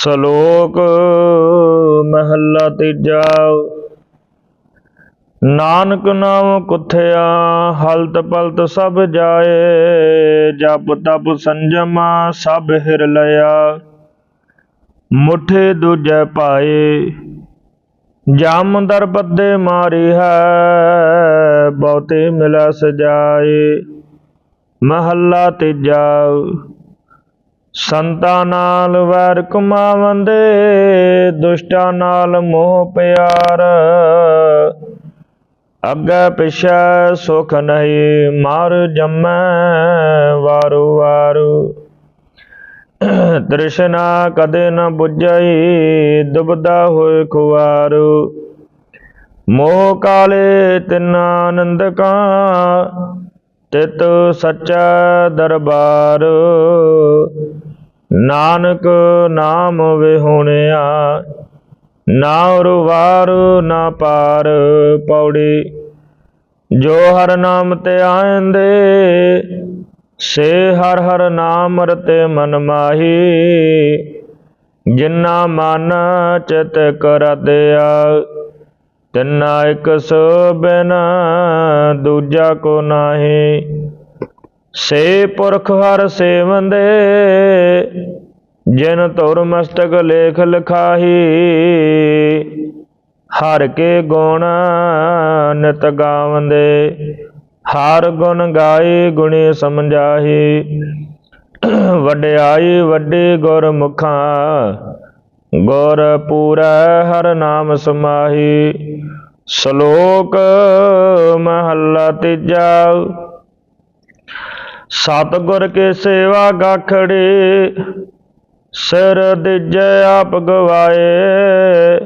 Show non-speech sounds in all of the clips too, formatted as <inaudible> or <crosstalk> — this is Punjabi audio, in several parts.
ਸ਼ਲੋਕ ਮਹੱਲਾ ਤੀਜਾ। ਨਾਨਕ ਨਾਮ ਕੁਥਿਆ, ਹਲਤ ਪਲਤ ਸਭ ਜਾਏ, ਜਪ ਤਪ ਸੰਜਮ ਸਭ ਹਿਰ ਲਿਆ ਮੁਠੇ ਦੂਜੈ ਪਾਏ, ਜਮ ਦਰ ਬੱਦੇ ਮਾਰੀ ਹੈ, ਬਹੁਤੇ ਮਿਲਾ ਸਜਾਏ ਮਹੱਲਾ ਤੀਜਾ। ਸੰਤਾਂ ਨਾਲ ਵੈਰ ਕਮਾਵੰਦੇ ਦੁਸ਼ਟਾਂ ਨਾਲ ਮੋਹ ਪਿਆਰ। ਅੱਗੇ ਪਿਛੈ ਸੁਖ ਨਹੀਂ, ਮਾਰ ਜੰਮੈ ਵਾਰੂ ਵਾਰੂ। ਤ੍ਰਿਸ਼ਨਾ ਕਦੇ ਨ 부ਝਈ ਦੁਬਦਾ ਹੋਏ ਖੁਆਰੂ ਮੋਹ ਕਾਲੇ ਤਿਨ ਆਨੰਦਕਾ ਤਿਤ ਸੱਚਾ ਦਰਬਾਰ। ਨਾਨਕ ਨਾਮ ਵਿਹੁਣਿਆ, ਨਾ ਉਰਵਾਰ ਨਾ ਪਾਰ ਪੌੜੀ। ਜੋ ਹਰ ਨਾਮ ਤੇ ਆਂਦੇ ਸੇ ਹਰ ਹਰ ਨਾਮ ਰਤੇ ਮਨ ਮਾਹੀ। ਜਿਨਾ ਮਨ ਚਿਤ ਕਰਦਿਆ ਤਿੰਨਾ ਇੱਕ ਸੋ ਬਿਨ, ਦੂਜਾ ਕੋ ਨਾਹੀ। ਸੇ ਪੁਰਖ ਹਰ ਸੇਵੰਦੇ, ਜਿਨ ਤੁਰ ਮਸਤਕ ਲੇਖ ਲਖਾਹੀ। ਹਰ ਕੇ ਗੁਣ ਨਿਤ ਗਾਵੰਦੇ, ਹਰ ਗੁਣ ਗਾਏ ਗੁਣੀ ਸਮਝਾਹੀ। <clears throat> ਵਡਿਆਈ ਵੱਡੀ ਗੁਰ ਮੁਖਾਂ ਗੁਰ ਪੂਰੈ ਹਰ ਨਾਮ ਸਮਾਹੀ, ਸ਼ਲੋਕ ਮਹੱਲਾ ਤੀਜਾ। ਸਤਿਗੁਰ ਕੇ ਸੇਵਾ ਗਾਖੜੇ, ਸਿਰ ਦਿਜੈ ਆਪ ਗਵਾਏ।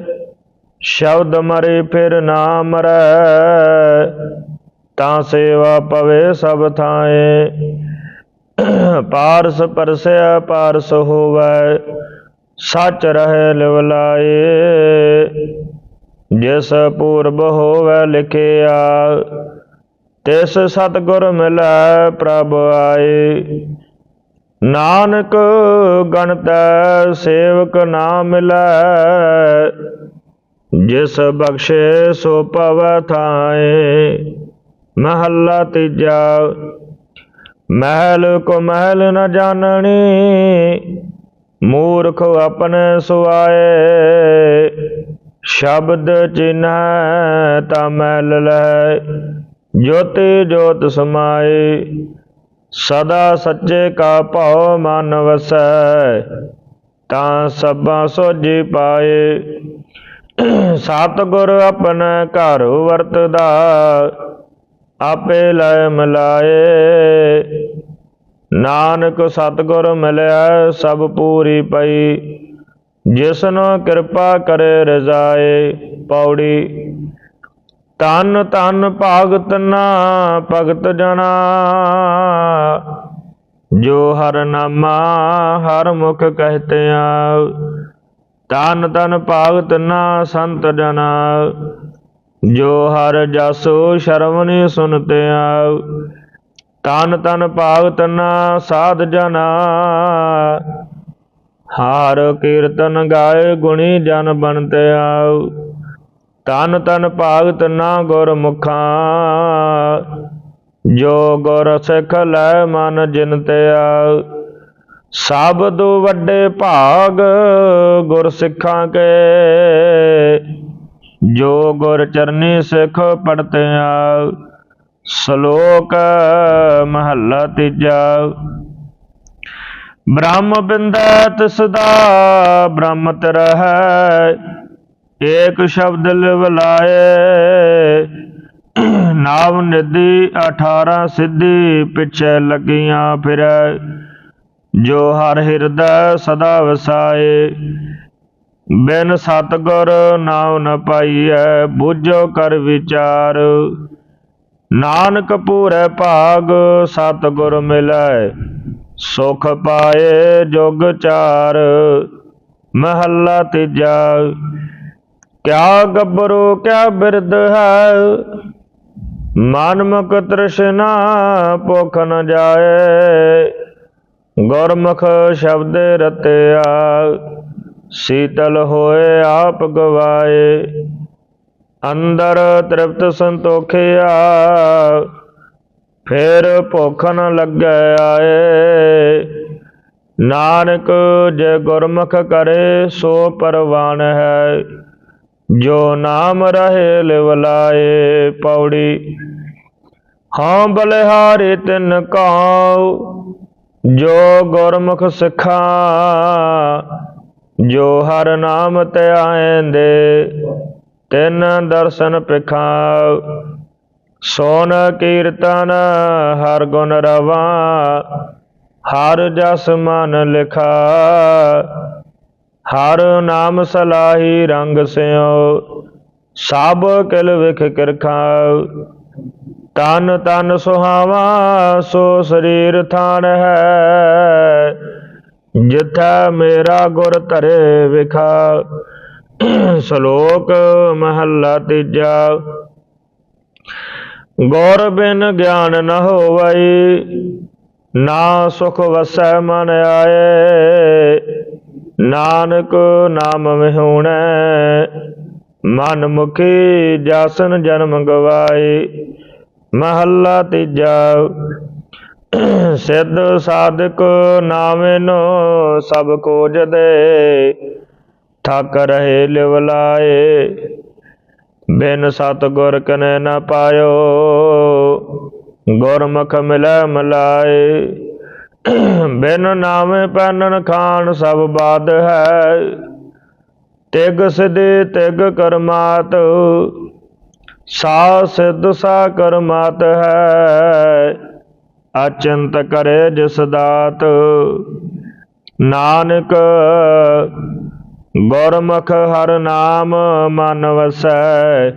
ਸ਼ਬਦ ਮਰੇ ਫਿਰ ਨਾ ਮਰੈ ਤਾਂ ਸੇਵਾ ਪਵੇ ਸਭ ਥਾਏ। ਪਾਰਸ ਪਰਸਿਆ ਪਾਰਸ ਹੋਵੇ ਸੱਚ ਰਹਿ ਲਿਵਲਾਏ, ਜਿਸ ਪੂਰਬ ਹੋਵੇ ਲਿਖਿਆ, ਤਿਸ ਸਤਗੁਰ ਮਿਲੈ ਪ੍ਰਭ ਆਏ। ਨਾਨਕ ਗਣਤੈ ਸੇਵਕ ਨਾ ਮਿਲੈ, ਜਿਸ ਬਖਸ਼ੇ ਸੋ ਪਵੈ ਥਾਏ। ਮਹੱਲਾ ਤੀਜਾ, ਮਹਿਲ ਕੋ ਮਹਿਲ ਨ ਜਾਣਣੀ ਮੂਰਖ ਆਪਣੇ ਸੁਆਏ, ਸ਼ਬਦ ਚਿਨ੍ਹ ਤਾ ਮੈਲ ਲੈ। ਜੋਤੀ ਜੋਤ ਸਮਾਏ, ਸਦਾ ਸੱਚੇ ਕਾ ਭਾਉ ਮਨ ਵਸੈ। ਤਾਂ ਸਭਾ ਸੋਜੀ ਪਾਏ। ਸਤਿਗੁਰ ਆਪਣੇ ਘਰ ਵਰਤਦਾ, ਆਪੇ ਲੈ ਮਿਲਾਏ ਨਾਨਕ ਸਤਿਗੁਰ ਮਿਲਿਆ ਸਭ ਪੂਰੀ ਪਈ। ਜਿਸਨੋ ਕਿਰਪਾ ਕਰੇ ਰਜ਼ਾਏ ਪੌੜੀ। ਤਨ ਤਨ ਭਾਗਤ ਨਾ ਭਗਤ ਜਨਾ ਜੋ ਹਰ ਨਾਮਾ ਹਰ ਮੁਖ ਕਹਤੇ ਆ ਤਨ ਤਨ ਭਾਗਤ ਨਾ ਸੰਤ ਜਨਾ ਜੋ ਹਰ ਜਸੋ ਸ਼ਰਵਣੀ ਸੁਨਤੇ ਆ ਤਨ ਤਨ ਭਾਗਤ ਨਾ ਸਾਧ ਜਨਾ। ਹਾਰ ਕੀਰਤਨ ਗਾਏ ਗੁਣੀ ਜਨ ਬਣਤੇ ਆਉ। ਤਨ ਤਨ ਭਾਗਤ ਨਾ ਗੁਰ ਮੁਖਾਂ ਜੋ ਗੁਰ ਸਿੱਖ ਲੈ ਮਨ ਜਿਨ ਤੇ ਆਉ। ਸਬਦ ਵੱਡੇ ਭਾਗ ਗੁਰ ਸਿੱਖਾਂ ਕੇ। ਜੋ ਗੁਰ ਚਰਨੀ ਸਿੱਖ ਪੜਤੇ ਆਉ। ਸ਼ਲੋਕ, ਮਹੱਲਾ ਤੀਜਾ। ਬ੍ਰਹਮ ਬਿੰਦੈ ਸਦਾ ਬ੍ਰਹਮ ਤਰਹਿ ਏਕ ਸ਼ਬਦ ਲਿਵ ਨਾਮ ਨਿਧੀ 18 ਸਿੱਧੀ ਪਿਛੇ ਲੱਗੀਆਂ ਫਿਰੈ, ਜੋ ਹਰ ਹਿਰਦੈ ਸਦਾ ਵਸਾਏ। ਬਿਨ ਸਤਗੁਰ ਨਾਮ ਨ ਪਾਈਐ, ਬੁਝੋ ਕਰ ਵਿਚਾਰ। ਨਾਨਕ ਪੂਰੇ ਭਾਗ, ਸਤਿਗੁਰ ਮਿਲੈ, ਸੁਖ ਪਾਏ ਜੁਗ ਚਾਰ, ਮਹੱਲਾ ਤੀਜਾ। ਕਿਆ ਗੱਭਰੂ, ਕਿਆ ਬਿਰਦ ਹੈ, ਮਨ ਮੁਖ ਤ੍ਰਿਸ਼ਨਾ ਭੁਖ ਨ ਜਾਏ, ਗੁਰਮੁਖ ਸ਼ਬਦ ਰਤਿਆ, ਸੀਤਲ ਹੋਏ ਆਪ ਗਵਾਏ। ਅੰਦਰ ਤ੍ਰਿਪਤ ਸੰਤੋਖਿਆ, ਫਿਰ ਭੁੱਖ ਨ ਲੱਗੈ ਆਏ। ਨਾਨਕ ਜੇ ਗੁਰਮੁਖ ਕਰੇ, ਸੋ ਪਰਵਾਨ ਹੈ। ਜੋ ਨਾਮ ਰਹੇ ਲਿਵਲਾਏ ਪੌੜੀ। ਹਾਂ ਬਲਿਹਾਰੇ ਤਿਨ ਕਾਉ, ਜੋ ਗੁਰਮੁਖ ਸਿਖਾ, ਜੋ ਹਰ ਨਾਮ ਧਿਆਇਂਦੇ ਤਿੰਨ ਦਰਸ਼ਨ ਪਿਖਾਉ ਸੋਨ ਕੀਰਤਨ ਹਰ ਗੁਣ ਰਵਾ, ਹਰ ਜਸ ਮਨ ਲਿਖਾ, ਹਰ ਨਾਮ ਸਲਾਹੀ ਰੰਗ ਸਿਓ ਸਭ ਕਿਲ ਵਿਖ ਕਿਰਖਾ ਤਨ ਤਨ ਸੁਹਾਵਾ, ਸੋ ਸਰੀਰ ਥਾਨ ਹੈ, ਜਿਥੈ ਮੇਰਾ ਗੁਰ ਧਰੇ ਵਿਖਾ ਸ਼ਲੋਕ ਮਹੱਲਾ ਤੀਜਾ। ਗੁਰ ਬਿਨ ਗਿਆਨ ਨ ਹੋਵਈ, ਨਾ ਸੁਖ ਵਸੈ ਮਨ ਆਏ। ਨਾਨਕ ਨਾਮ ਵਿਹੂਣੈ ਮਨ ਮੁਖੀ ਜਾਸਨ ਜਨਮ ਗਵਾਏ। ਮਹੱਲਾ ਤੀਜਾ। ਸਿੱਧ ਸਾਧਕ ਨਾਮਿਨੋ ਸਭ ਕੋਜ ਦੇ ਰਹੇ ਲਿਵਲਾਏ, ਬਿਨ ਸਤ ਗੁਰ ਕਨੇ ਨਾ ਪਾਇਓ। ਗੁਰਮੁਖ ਮਿਲੈ ਮਲਾਏ, ਬਿਨ ਨਾਮੇ ਪੈਨਨ ਖਾਨ ਸਭ ਬਾਦ ਹੈ। ਤਿਗ ਸਿਧੇ ਤਿਗ ਕਰਮਾਤ, ਸਾ ਸਿਧ ਸਾ ਕਰਮਾਤ ਹੈ। ਅਚੰਤ ਕਰੇ ਜਿਸ ਦਾਤ, ਨਾਨਕ ਗੁਰਮੁਖ ਹਰ ਨਾਮ ਮਨ ਵਸੈ,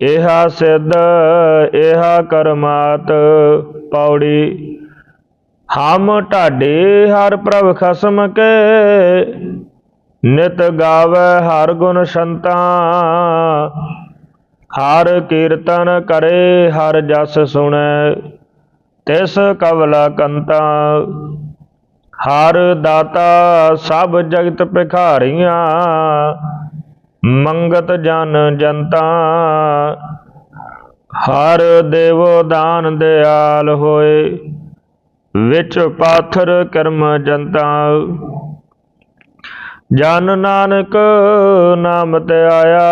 ਇਹਾ ਸਿਧ, ਇਹਾ ਕਰਮਾਤ ਪੌੜੀ। ਹਮ ਢਾਡੇ ਹਰ ਪ੍ਰਭ ਖਸਮ ਕੇ, ਨਿਤ ਗਾਵੇ ਹਰ ਗੁਣ ਸੰਤਾ। ਹਰ ਕੀਰਤਨ ਕਰੇ ਹਰ ਜਸ ਸੁਣੈ, ਤਿਸ ਕਵਲਾ ਕੰਤਾ। ਹਰ ਦਾਤਾ ਸਭ ਜਗਤ ਭਿਖਾਰੀਆਂ, ਮੰਗਤ ਜਨ ਜਨਤਾ। ਹਰ ਦੇਵੋ ਦਾਨ ਦਿਆਲ ਹੋਏ, ਵਿੱਚ ਪਾਥਰ ਕਰਮ ਜਨਤਾ। ਜਨ ਨਾਨਕ ਨਾਮ ਤੇ ਆਇਆ,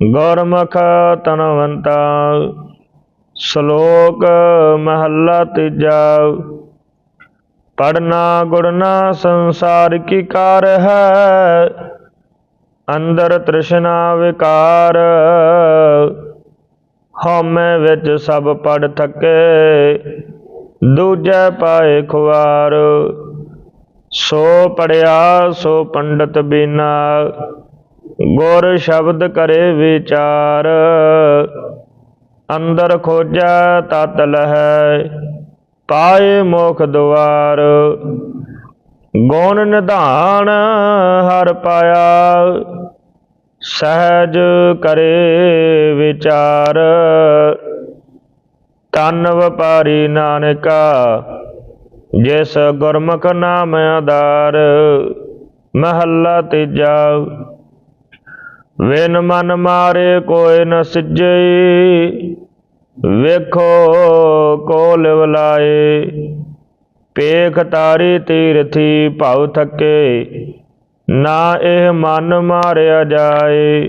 ਗੁਰਮੁਖ ਤਨਵੰਤਾ ਸ਼ਲੋਕ ਮਹੱਲਾ ਤੀਜਾ। ਪੜਨਾ ਗੁਰਨਾ ਸੰਸਾਰ ਕੀ ਕਾਰ ਹੈ? ਅੰਦਰ ਤ੍ਰਿਸ਼ਨਾ ਵਿਕਾਰ। ਹਉਮੈ ਵਿੱਚ ਸਭ ਪੜ ਥਕੇ, ਦੂਜੈ ਪਾਏ ਖੁਆਰ ਸੋ ਪੜਿਆ ਸੋ ਪੰਡਤ ਬੀਨਾ, ਗੁਰ ਸ਼ਬਦ ਕਰੇ ਵਿਚਾਰ। ਅੰਦਰ ਖੋਜੈ, ਤਤ ਲਹੈ। ਪਾਏ ਮੋਖ ਦੁਆਰ ਗੁਣ ਨਿਧਾਨ ਹਰ ਪਾਇਆ, ਸਹਿਜ ਕਰੇ ਵਿਚਾਰ। ਤਨ ਵਪਾਰੀ ਨਾਨਕਾ, ਜਿਸ ਗੁਰਮੁਖ ਨਾਮ ਆਧਾਰ, ਮਹੱਲਾ ਤੀਜਾ। ਵਿਨ ਮਨ ਮਾਰੇ ਕੋਈ ਨ ਸਿਜਈ ਵੇਖੋ ਕੋ ਲਿਵਲਾਏ ਪੇਖ ਤਾਰੀ ਤੀਰਥੀ ਭਉ ਥਕੇ, ਨਾ ਇਹ ਮਨ ਮਾਰਿਆ ਜਾਏ।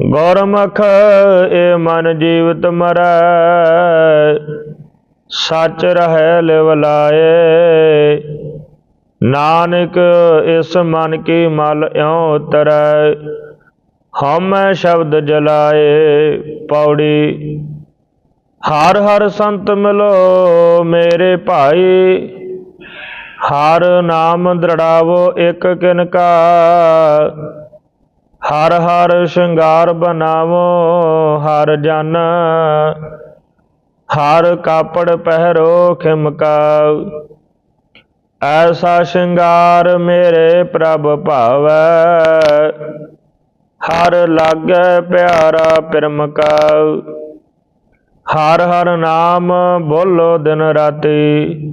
ਗੁਰਮੁਖ ਇਹ ਮਨ ਜੀਵਤ ਮਰੈ, ਸੱਚ ਰਹਿ ਲਿਵਲਾਏ ਨਾਨਕ ਇਸ ਮਨ ਕੀ ਮਲ ਇਉ ਉਤਰੈ, ਹਉਮੈ ਸ਼ਬਦ ਜਲਾਏ, ਪੌੜੀ ਹਰ ਹਰ ਸੰਤ ਮਿਲੋ ਮੇਰੇ ਭਾਈ, ਹਰ ਨਾਮ ਦ੍ਰਿੜਾਵੋ ਇੱਕ ਕਿਨਕਾ ਹਰ ਹਰ ਸ਼ਿੰਗਾਰ ਬਨਾਵੋ ਹਰ ਜਨ, ਹਰ ਕਾਪੜ ਪਹਿਰੋ ਖਿਮਕਾ। ਐਸਾ ਸ਼ਿੰਗਾਰ ਮੇਰੇ ਪ੍ਰਭ ਭਾਵੈ, ਹਰ ਲਾਗੈ ਪਿਆਰਾ ਪਿਰਮਕਾ। ਹਰ ਹਰ ਨਾਮ ਬੋਲੋ ਦਿਨ ਰਾਤੀ।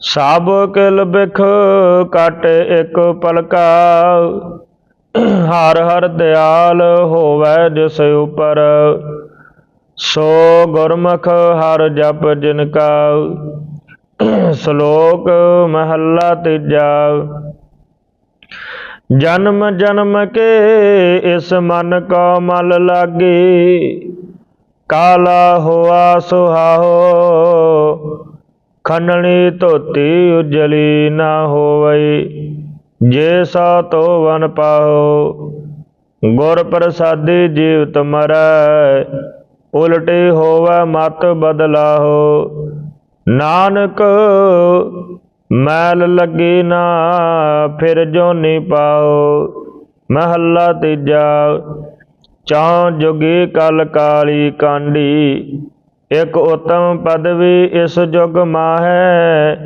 ਸਭ ਕਿਲ ਬਿਖ ਕਟ ਇੱਕ ਪਲਕਾ। ਹਰ ਹਰ ਦਿਆਲ ਹੋਵੈ ਜਿਸ ਉਪਰ। ਸੋ ਗੁਰਮੁਖ ਹਰ ਜਪ ਜਿਨ ਕਾ ਸ਼ਲੋਕ ਮਹੱਲਾ ਤੀਜਾ। ਜਨਮ ਜਨਮ ਕੇ ਇਸ ਮਨ ਕੋ ਮਲ ਲਾਗੀ। ਕਾਲਾ ਹੋਆ ਸੁਹਾਓ, ਖੰਡਣੀ ਧੋਤੀ ਉਜਲੀ ਨਾ ਹੋਵਈ, ਜੇ ਸਾ ਤੋ ਵਨ ਪਾਓ, ਗੁਰ ਪ੍ਰਸਾਦੀ ਜੀਵਤ ਮਰੈ, ਉਲਟੀ ਹੋਵੇ ਮਤ ਬਦਲਾਹੋ ਨਾਨਕ, ਮੈਲ ਲੱਗੀ ਨਾ, ਫਿਰ ਜੋਨੀ ਪਾਓ, ਮਹੱਲਾ ਤੀਜਾ ਚੌ ਜੁਗੀ ਕਲ ਕਾਲੀ ਕਾਂਡੀ, ਇਕ ਉਤਮ ਪਦਵੀ ਇਸ ਜੁਗ ਮਾਹੈ।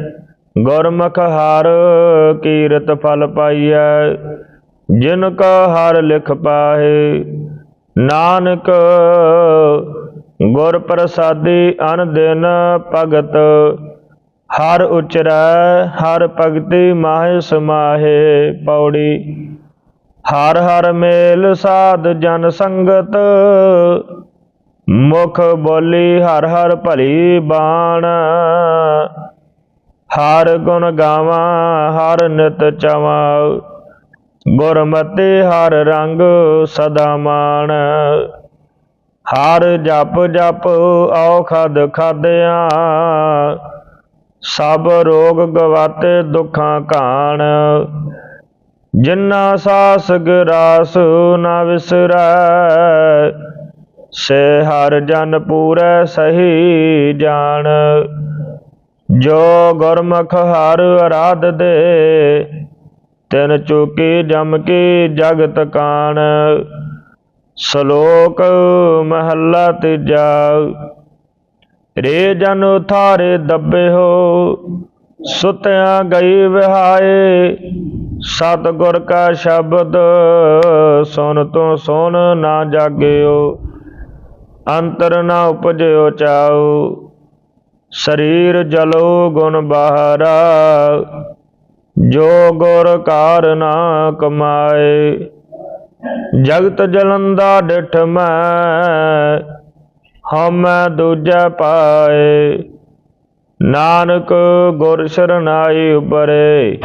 ਗੁਰਮੁਖ ਹਰ ਕੀਰਤ ਫਲ ਪਾਈਐ, ਜਿਨ ਕਾ ਹਰ ਲਿਖ ਪਾਹੇ। ਨਾਨਕ ਗੁਰ ਪ੍ਰਸਾਦੀ ਅਨ ਦਿਨ ਭਗਤ, ਹਰ ਉਚਰੈ, ਹਰ ਭਗਤੀ ਮਾਹਿ ਸਮਾਹੇ। ਪੌੜੀ ਹਰ ਹਰ ਮੇਲ ਸਾਧ ਜਨ ਸੰਗਤ। ਮੁਖ ਬੋਲੀ ਹਰ ਹਰ ਭਲੀ ਬਾਣ। ਹਰ ਗੁਣ ਗਾਵਾਂ, ਹਰ ਨਿਤ ਚਵਾਂ। ਗੁਰਮਤਿ ਹਰ ਰੰਗ ਸਦਾ ਮਾਣ। ਹਰ ਜਪ ਜਪ ਔਖਦ ਖਾਦਿਆਂ ਸਭ ਰੋਗ ਗਵਾਤੇ ਦੁੱਖਾਂ ਕਾਣ। ਜਿਨ੍ਹਾਂ ਸਾਸ ਗਰਾਸ ਨਾ ਵਿਸਰੈ, ਸੇ ਹਰ ਜਨ ਪੂਰੈ ਸਹੀ ਜਾਣ। ਜੋ ਗੁਰਮੁਖ ਹਰ ਅਰਾਧ ਦੇ, ਤਿਨ ਚੁਕੀ ਜਮ ਕੀ ਜਗਤ ਕਾਣ। ਸ਼ਲੋਕ ਮਹੱਲਾ ਤੀਜਾ, ਰੇ ਜਨ ਉਥਾਰੇ ਦੱਬੇ ਹੋ ਸੁਤਿਆਂ ਗਈ ਵਿਹਾਏ, ਸਤਗੁਰ ਕਾ ਸ਼ਬਦ ਸੁਨ ਤੋਂ ਸੁਨ ਨਾ ਜਾਗਿਓ, ਅੰਤਰ ਨਾ ਉਪਜਿਓ ਚਾਉ, ਸਰੀਰ ਜਲੋ ਗੁਣ ਬਾਹਰਾ, ਜੋ ਗੁਰ ਕਾਰ ਨਾ ਕਮਾਏ, ਜਗਤ ਜਲੰਦਾ ਡਿਠ ਮੈਂ ਹਮੈ ਦੂਜੈ ਪਾਏ। ਨਾਨਕ ਗੁਰ ਸ਼ਰਨਾਈ ਉਪਰੇ,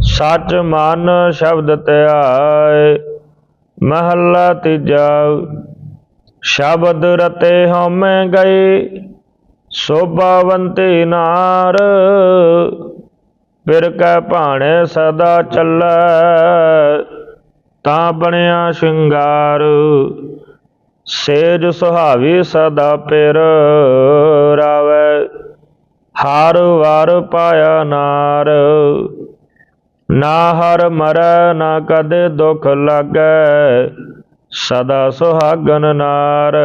ਸੱਚ ਮਨ ਸ਼ਬਦ ਧਿਆਏ, ਮਹੱਲਾ ਤੀਜਾ, ਸ਼ਬਦ ਰਤੇ ਹਮੈ ਗਏ ਸੋਭਾਵੰਤੀ ਨਾਰ ਫਿਰ ਕੈ ਭਾਣੇ ਸਦਾ ਚੱਲੈ, ਤਾਂ ਬਣਿਆ ਸ਼ਿੰਗਾਰ, ਸੇਜ ਸੁਹਾਵੀ ਸਦਾ ਪਿਰ। ਹਰ ਵਾਰ ਪਾਇਆ ਨਾਰ। ਨਾ ਹਰ ਮਰੈ, ਨਾ ਕਦੇ ਦੁਖ ਲਾਗੈ, ਸਦਾ ਸੁਹਾਗਨ ਨਾਰ।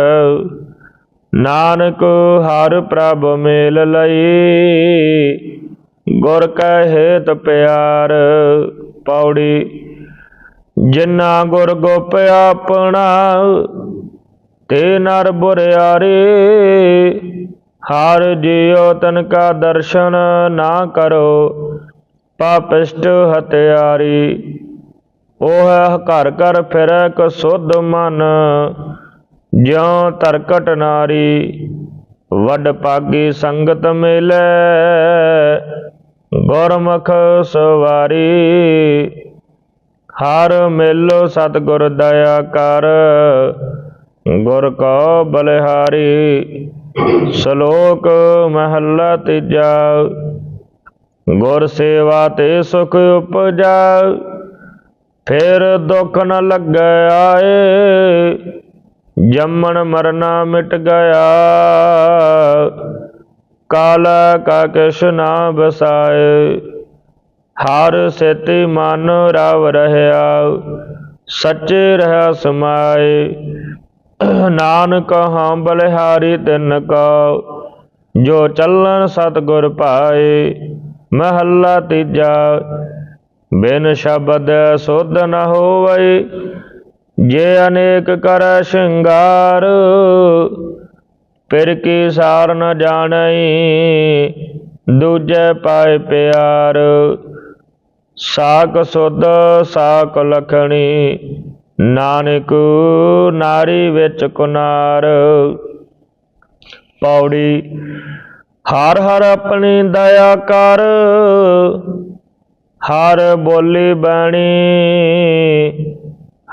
ਨਾਨਕ ਹਰ ਪ੍ਰਭ ਮੇਲ ਲਈ, ਗੁਰ ਕਹੇ ਹੇਤ ਪਿਆਰ। ਪੌੜੀ, ਜਿਨਾ ਗੁਰ ਗੋਪ ਆਪਣਾ, ਤੇ ਨਰ ਬੁਰਿਆਰੇ ਹਰ ਜਿਉ ਤਨ ਕਾ ਦਰਸ਼ਨ ਨਾ ਕਰੋ, ਪਾਪਿਸ਼ਟ ਹਤਿਆਰੀ ਉਹ ਘਰ ਘਰ ਫਿਰੈ ਕੋ ਸੁਧ ਮਨ, ਜਿਉ ਤਰਕਟ ਨਾਰੀ। ਵੱਡ ਪਾਗੀ ਸੰਗਤ ਮਿਲੈ, ਗੁਰਮੁਖ ਸਵਾਰੀ। ਹਰ ਮਿਲੋ ਸਤਿਗੁਰ ਦਇਆ ਕਰ, ਗੁਰ ਕੋ ਬਲਿਹਾਰੀ। ਸ਼ਲੋਕ ਮਹੱਲਾ ਤੀਜਾ, ਗੁਰ ਸੇਵਾ ਤੇ ਸੁਖ ਉਪਜਾ, ਫਿਰ ਦੁੱਖ ਨ ਲੱਗੈ ਆਏ, ਜੰਮਣ ਮਰਨਾ ਮਿਟ ਗਿਆ। ਕਾਲ ਕਾ ਕਿਛ ਨਾ ਬਸਾਏ ਹਰ ਸੇਤੀ ਮਨ ਰਵ ਰਹਿਆ, ਸੱਚੇ ਰਹਾ ਸਮਾਏ। ਨਾਨਕ ਹਾਂ ਬਲਿਹਾਰੀ ਤਿਨ ਕੋ, ਜੋ ਚੱਲਣ ਸਤਗੁਰ ਪਾਏ ਮਹੱਲਾ ਤੀਜਾ, ਬਿਨ ਸ਼ਬਦ ਸੁਧ ਨ ਹੋਵੇ, ਜੇ ਅਨੇਕ ਕਰ ਸ਼ਿੰਗਾਰ, ਫਿਰ ਕੀ ਸਾਰ ਨ ਜਾਣਈ ਦੂਜੇ ਪਾਏ ਪਿਆਰ, ਸਾਕ ਸੁਧ, ਸਾਕ ਲਖਣੀ ਨਾਨਕ ਨਾਰੀ ਵਿੱਚ ਕੁਨਾਰ। ਪੌੜੀ, ਹਰ ਹਰ ਆਪਣੀ ਦਇਆ ਕਰ, ਹਰ ਬੋਲੀ ਬਾਣੀ,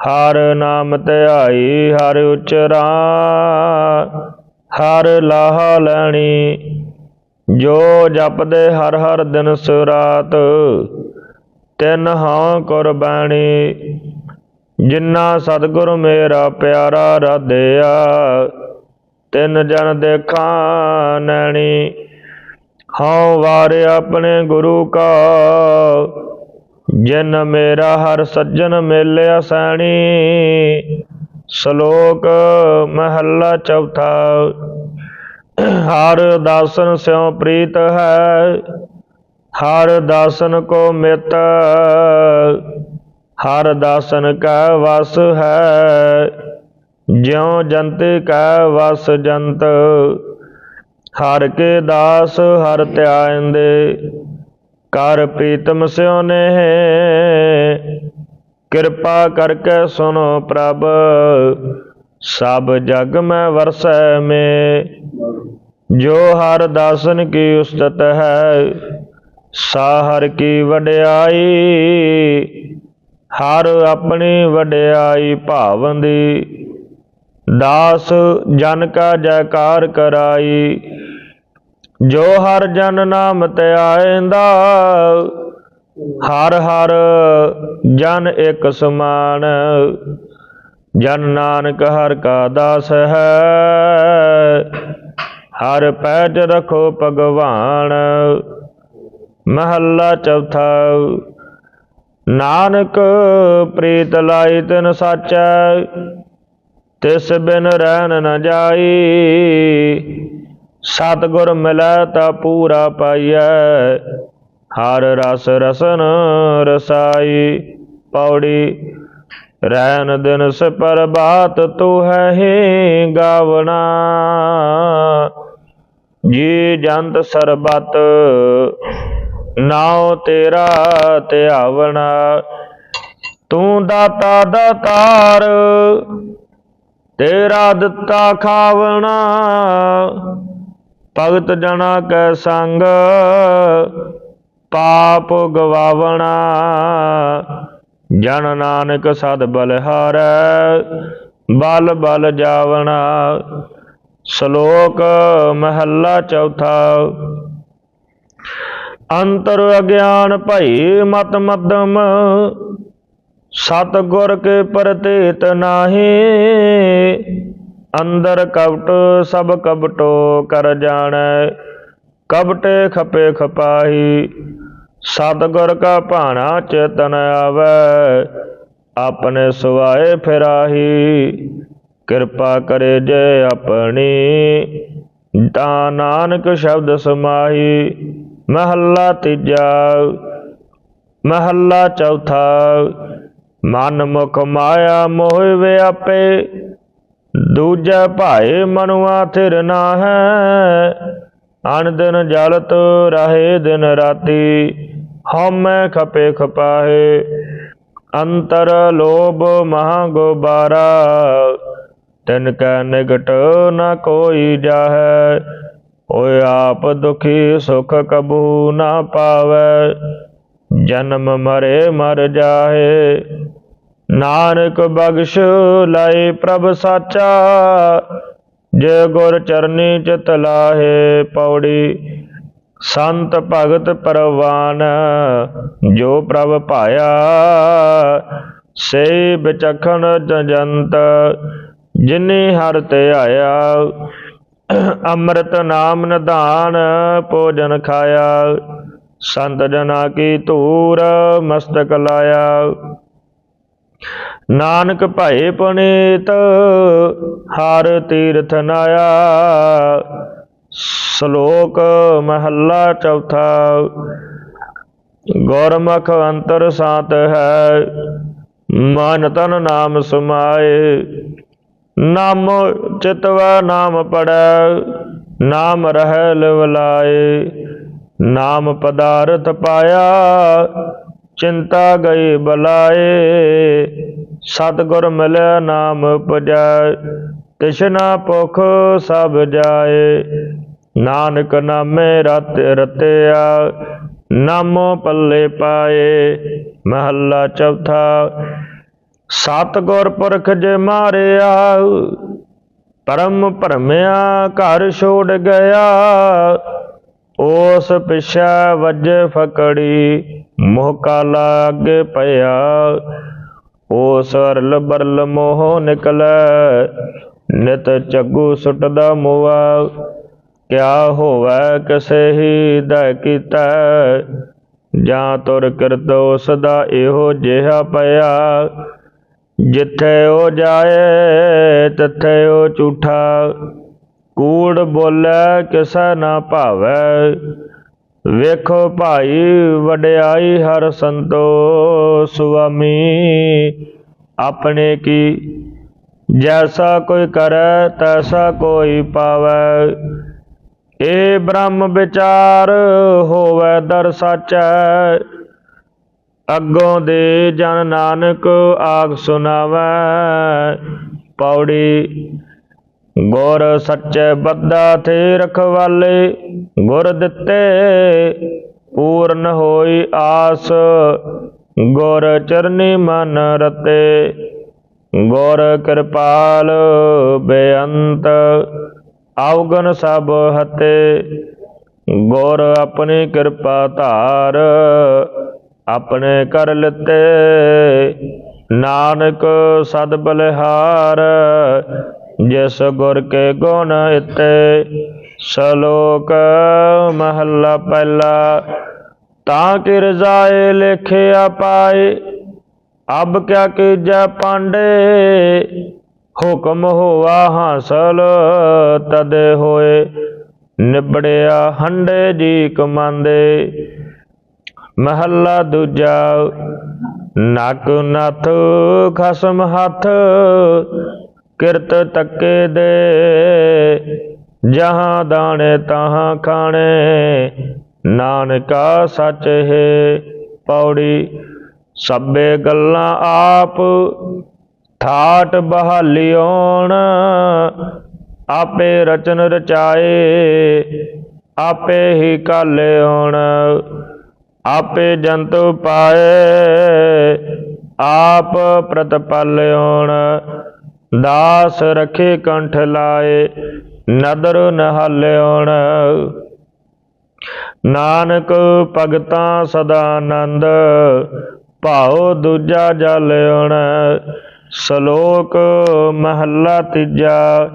ਹਰ ਨਾਮ ਧਿਆਈ ਹਰ ਉਚਰਾ, ਹਰ ਲਾਹ ਲੈਣੀ, ਜੋ ਜਪਦੇ ਹਰ ਹਰ ਦਿਨ ਸੁਰਾਤ, ਤਿਨ ਹਾਂ ਕੁਰਬਾਨੀ ਜਿਨ੍ਹਾਂ ਸਤਿਗੁਰ ਮੇਰਾ ਪਿਆਰਾ ਰਾਧਿਆ, ਤਿੰਨ ਜਨ ਦੇਖਾਂ ਨੈਣੀ। ਹਉ ਵਾਰ ਆਪਣੇ ਗੁਰੂ ਕਾ, ਜਿਨ ਮੇਰਾ ਹਰ ਸੱਜਣ ਮਿਲਿਆ ਸੈਣੀ। ਸ਼ਲੋਕ ਮਹੱਲਾ ਚੌਥਾ, ਹਰ ਦਾਸਨ ਸਿਉ ਪ੍ਰੀਤ ਹੈ, ਹਰ ਦਾਸਨ ਕੋ ਮਿਤ। ਹਰ ਦਾਸਨ ਕਾ ਵਸ ਹੈ, ਜਿਉ ਜੰਤ ਕਾ ਵਸ ਜੰਤ। ਹਰ ਕੇ ਦਾਸ ਹਰ ਧਿਆਇਂਦੇ, ਕਰ ਪ੍ਰੀਤਮ ਸਿਉ ਨੇ ਕਿਰਪਾ ਕਰਕੇ ਸੁਨੋ ਪ੍ਰਭ, ਸਭ ਜਗ ਮੈਂ ਵਰਸੈ ਮੇ। ਜੋ ਹਰ ਦਾਸਨ ਕੀ ਉਸਤਤ ਹੈ ਸਾਹਰ ਕੀ ਵਡਿਆਈ। ਹਰ ਆਪਣੀ ਵਡਿਆਈ ਭਾਵੰਦੀ ਦਾਸ ਜਨ ਕਾ ਜੈਕਾਰ ਕਰਾਈ। ਜੋ ਹਰ ਜਨ ਨਾਮ ਧਿਆਇਂਦਾ ਹਰ ਹਰ ਜਨ ਇੱਕ ਸਮਾਨ। ਜਨ ਨਾਨਕ ਹਰ ਕਾ ਦਾਸ ਹੈ, ਹਰ ਪੈਜ ਰਖੋ ਭਗਵਾਨ। ਮਹੱਲਾ ਚੌਥਾ ਨਾਨਕ ਪ੍ਰੀਤ ਲਾਈ ਤਿਨ ਸਾਚੈ, ਤਿਸ ਬਿਨ ਰਹਿਣ ਨ ਜਾਈ। ਸਤਿਗੁਰ ਮਿਲੈ ਤਾ ਪੂਰਾ ਪਾਈਐ, ਹਰ ਰਸ ਰਸਨ ਰਸਾਈ। ਪੌੜੀ, ਰਹਿਣ ਦਿਨ ਸ ਪ੍ਰਭਾਤ ਤੂ ਹੈ ਹੀ ਗਾਵਣਾ। ਜੀ ਜੰਤ ਸਰਬਤ ਨਾਉ ਤੇਰਾ ਧਿਆਵਣਾ ਤੂੰ ਦਾਤਾ ਦਾਤਾਰ ਤੇਰਾ ਦਿੱਤਾ ਖਾਵਣਾ, ਭਗਤ ਜਣਾ ਕੈ ਸੰਗ, ਪਾਪ ਗਵਾਵਣਾ। ਜਨ ਨਾਨਕ ਸਦ ਬਲਿਹਾਰੈ ਬਲ ਬਲ ਜਾਵਣਾ। ਸ਼ਲੋਕ ਮਹੱਲਾ ਚੌਥਾ। ਅੰਤਰ ਅਗਿਆਨ ਭਈ ਮਤ ਮਦਮ ਸਤ ਗੁਰ ਕੇ ਪ੍ਰਤੀਤ ਨਾਹੀ। ਅੰਦਰ ਕਵਟ, ਸਭ ਕਪਟੋ ਕਰ ਜਾਣੈ। ਕਬਟੇ ਖਪੇ ਖਪਾਹੀ। ਸਤਿਗੁਰ ਕਾ ਭਾਣਾ ਚੇਤਨ ਆਵੈ। ਆਪਣੇ ਸੁਆਏ ਫਿਰਾਹੀ। ਕਿਰਪਾ ਕਰੇ ਜੇ ਆਪਣੀ। ਤਾਂ ਨਾਨਕ ਸ਼ਬਦ ਸਮਾਹੀ। ਮਹੱਲਾ ਤੀਜਾ, ਮਹੱਲਾ ਚੌਥਾ ਮਨ ਮੁਖ ਮਾਇਆ ਮੋਹ ਵਿਆਪੇ ਦੂਜਾ ਭਾਏ ਮਨੁਆ ਥਿਰ ਨਾ ਹੈ ਅਨ ਦਿਨ ਜਲਤ ਰਹੇ ਦਿਨ ਰਾਤੀ, ਹਉਮੈ ਖਪੇ ਖਪਾਹੇ, ਅੰਤਰ ਲੋਭ ਮਹਾ ਗੋਬਾਰਾ ਤਿਨ ਕੈ ਨਿਕਟ ਨ ਕੋਈ ਜਾਹੈ ਓਏ ਆਪ ਦੁਖੀ ਸੁਖ ਕਬੂ ਨਾ ਪਾਵੈ, ਜਨਮ ਮਰੇ ਮਰ ਜਾਏ। ਨਾਨਕ ਬਖਸ਼ ਲਾਏ ਪ੍ਰਭ ਸਾਚਾ, ਜੇ ਗੁਰ ਚਰਨੀ ਚਿਤ ਲਾਹੇ ਪੌੜੀ, ਸੰਤ ਭਗਤ ਪਰਵਾਨ, ਜੋ ਪ੍ਰਭ ਭਾਇਆ ਸੇ ਵਿਚਖਣ ਜੰਤ, ਜਿਨੇ ਹਰ ਤੇ ਆਇਆ। ਅੰਮ੍ਰਿਤ ਨਾਮ ਨਿਧਾਨ, ਭੋਜਨ ਖਾਇਆ। ਸੰਤ ਜਨਾ ਕੀ ਧੂਰ, ਮਸਤਕ ਲਾਇਆ। ਨਾਨਕ ਭਾਏ ਪਣੀਤ ਹਰ ਤੀਰਥ ਨਾਇਆ। ਸ਼ਲੋਕ ਮਹੱਲਾ ਚੌਥਾ, ਗੁਰਮੁਖ ਅੰਤਰ ਸਾਤ ਹੈ। ਮਨ ਤਨ ਨਾਮ ਸਮਾਏ। ਨਾਮ ਚਿਤਵਾ ਨਾਮ ਪੜੈ, ਨਾਮ ਰਹਿ ਲਿਵਲਾਏ ਨਾਮ ਪਦਾਰਥ ਪਾਇਆ, ਚਿੰਤਾ ਗਈ ਬਲਾਏ। ਸਤਿਗੁਰ ਮਿਲਿਆ ਨਾਮ ਉਪਜੈ ਤਿਸ਼ਨਾ ਭੁਖ ਸਭ ਜਾਏ। ਨਾਨਕ ਨਾਮੇ ਰਤ ਰਤਿਆ, ਨਾਮੋ ਪੱਲੇ ਪਾਏ। ਮਹੱਲਾ ਚੌਥਾ ਸਤਿਗੁਰ ਪੁਰਖ ਜੇ ਮਾਰਿਆ, ਪਰਮ ਭਰਮਿਆ ਘਰ ਛੋੜ ਗਿਆ। ਉਸ ਪਿਛਾ ਵੱਜ ਫਕੜੀ ਮੋਹ ਕਾਲਾ ਅੱਗੇ ਪਿਆ। ਉਸ ਅਰਲ ਬਰਲ ਮੋਹ ਨਿਕਲੈ, ਨਿਤ ਚੱਗੂ ਸੁੱਟਦਾ ਮੋਆ। ਕਿਆ ਹੋਵੇ ਕਿਸੇ ਹੀ ਦਾ ਕੀਤਾ, ਜਾਂ ਤੁਰ ਕਰਤੋ ਸਦਾ ਇਹੋ ਜਿਹਾ ਪਿਆ। ਜਿੱਥੇ ਉਹ ਜਾਏ, ਤਿੱਥੇ ਉਹ ਝੂਠਾ। ਕੂੜ ਬੋਲੇ ਕਿਸੈ ਨਾ ਭਾਵੈ। ਵੇਖੋ ਭਾਈ, ਵਡਿਆਈ ਹਰ ਸੰਤੋ ਸੁਆਮੀ ਆਪਣੇ ਕੀ? ਜੈਸਾ ਕੋਈ ਕਰੈ, ਤੈਸਾ ਕੋਈ ਪਾਵੈ। ਇਹ ਬ੍ਰਹਮ ਵਿਚਾਰ ਹੋਵੇ ਦਰ ਸਾਚੈ। ਅੱਗੋਂ ਦੇ ਜਨ ਨਾਨਕ ਆਗ ਸੁਨਾਵੈ ਪੌੜੀ ਗੁਰ ਸੱਚੇ ਬੱਦਾ ਥੇ ਰਖਵਾਲੇ। ਗੁਰ ਦਿੱਤੇ ਪੂਰਨ ਹੋਈ ਆਸ। ਗੁਰ ਚਰਨੀ ਮਨ ਰਤੇ। ਗੁਰ ਕਿਰਪਾਲ ਬੇਅੰਤ। ਆਵਗਨ ਸਭ ਹਤੇ। ਗੁਰ ਆਪਣੀ ਕਿਰਪਾ ਧਾਰ। ਆਪਣੇ ਕਰ ਲਿਤੇ। ਨਾਨਕ ਸਦ ਬਲਿਹਾਰ, ਜਿਸ ਗੁਰ ਕੇ ਗੁਣ ਇਤੇ। ਸ਼ਲੋਕ ਮਹੱਲਾ ਪਹਿਲਾ, ਤਾਂ ਕਿ ਰਜ਼ਾਏ ਲਿਖਿਆ ਪਾਏ, ਅਬ ਕਿਆ ਕੀਜੈ ਪਾਂਡੇ। ਹੁਕਮ ਹੋਆ ਹਾਸਲ ਤਦੇ ਹੋਏ, ਨਿਬੜਿਆ ਹੰਡੇ ਜੀ ਕਮਾਂਦੇ। ਮਹੱਲਾ ਦੂਜਾ, ਨਕ ਨਥ ਖਸਮ ਹੱਥ, ਕਿਰਤ ਤੱਕੇ ਦੇ, ਜਹਾਂ ਦਾਣੇ ਤਹਾਂ ਖਾਣੇ, ਨਾਨਕਾ ਸੱਚ ਹੈ ਪੌੜੀ, ਸਭੇ ਗੱਲਾਂ ਆਪ ਠਾਟ ਬਹਾਲਿਓਣ ਆਪੇ ਰਚਨ ਰਚਾਏ, ਆਪੇ ਹੀ ਕਾਲਿਓਣ ਆਪੇ ਜੰਤੂ ਪਾਏ ਆਪ ਪ੍ਰਤਪਾਲਿਓਣ ਦਾਸ ਰਖੇ ਕੰਠ ਲਾਏ, ਨਦਰ ਨਹਾਲਿਓਣ ਨਾਨਕ ਭਗਤਾਂ ਸਦਾ ਆਨੰਦ, ਭਾਉ ਦੂਜਾ ਜਲਿਓਣ ਸ਼ਲੋਕ ਮਹੱਲਾ ਤੀਜਾ,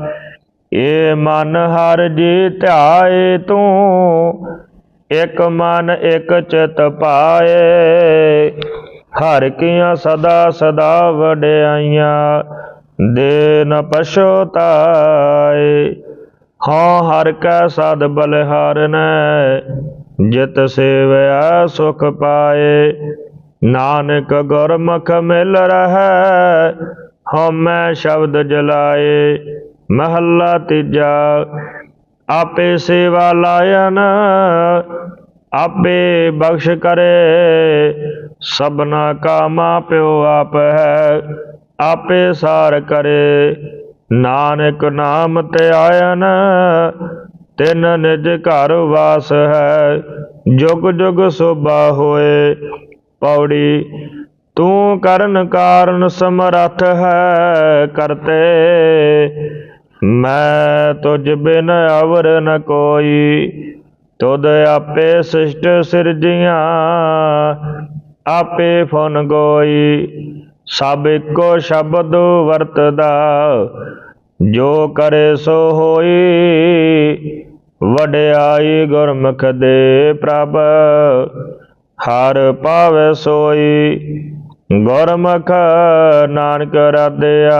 ਏ ਮਨ ਹਰ ਜੀ ਧਿਆਏ ਤੂੰ ਇਕ ਮਨ, ਇਕ ਚਿਤ ਪਾਏ। ਹਰ ਕੀਆਂ ਸਦਾ ਸਦਾ ਵਡਿਆਈਆਂ ਦੇ ਨ ਪਛੋਤਾਏ। ਹਾਂ, ਹਰ ਕੈ ਸਦ ਬਲਿਹਾਰਨੈ ਜਿਤ ਸੇਵਿਆ ਸੁਖ ਪਾਏ। ਨਾਨਕ ਗੁਰਮੁਖ ਮਿਲ ਰਹੈ, ਹਉਮੈ ਸ਼ਬਦ ਜਲਾਏ। ਮਹੱਲਾ ਤੀਜਾ ਆਪੇ ਸੇਵਾ ਲਾਇਨ, ਆਪੇ ਬਖਸ਼ ਕਰੇ। ਸਭਨਾ ਕਾ ਪਿਓ ਆਪ ਹੈ, ਆਪੇ ਸਾਰ ਕਰੇ। ਨਾਨਕ ਨਾਮ ਤੇ ਆਇਨ, ਤਿਨ ਨਿਜ ਘਰ ਵਾਸ ਹੈ। ਜੁਗ ਜੁਗ ਸੋਭਾ ਹੋਏ, ਪੌੜੀ, ਤੂੰ ਕਰਨ ਕਾਰਨ ਸਮਰੱਥ ਹੈ ਕਰਤੇ। ਮੈਂ ਤੁਝ ਬਿਨ ਅਵਰ ਨ ਕੋਈ, ਤੁਧ ਆਪੇ ਸਿਸ਼ਟ ਸਿਰਜੀਆਂ, ਆਪੇ ਫੁਨ ਗੋਈ। ਸਭ ਇੱਕੋ ਸ਼ਬਦ ਵਰਤਦਾ, ਜੋ ਕਰੇ ਸੋ ਹੋਈ। ਵਡਿਆਈ ਗੁਰਮੁਖ ਦੇ ਪ੍ਰਭ, ਹਰ ਪਾਵੇ ਸੋਈ। ਗੁਰਮੁਖ ਨਾਨਕ ਰਾਧਿਆ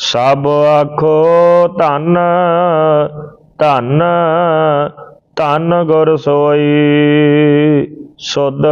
ਸਭ ਆਖੋ ਧੰਨ ਧੰਨ ਧੰਨ ਗੁਰ ਸੋਈ ਸੁਧ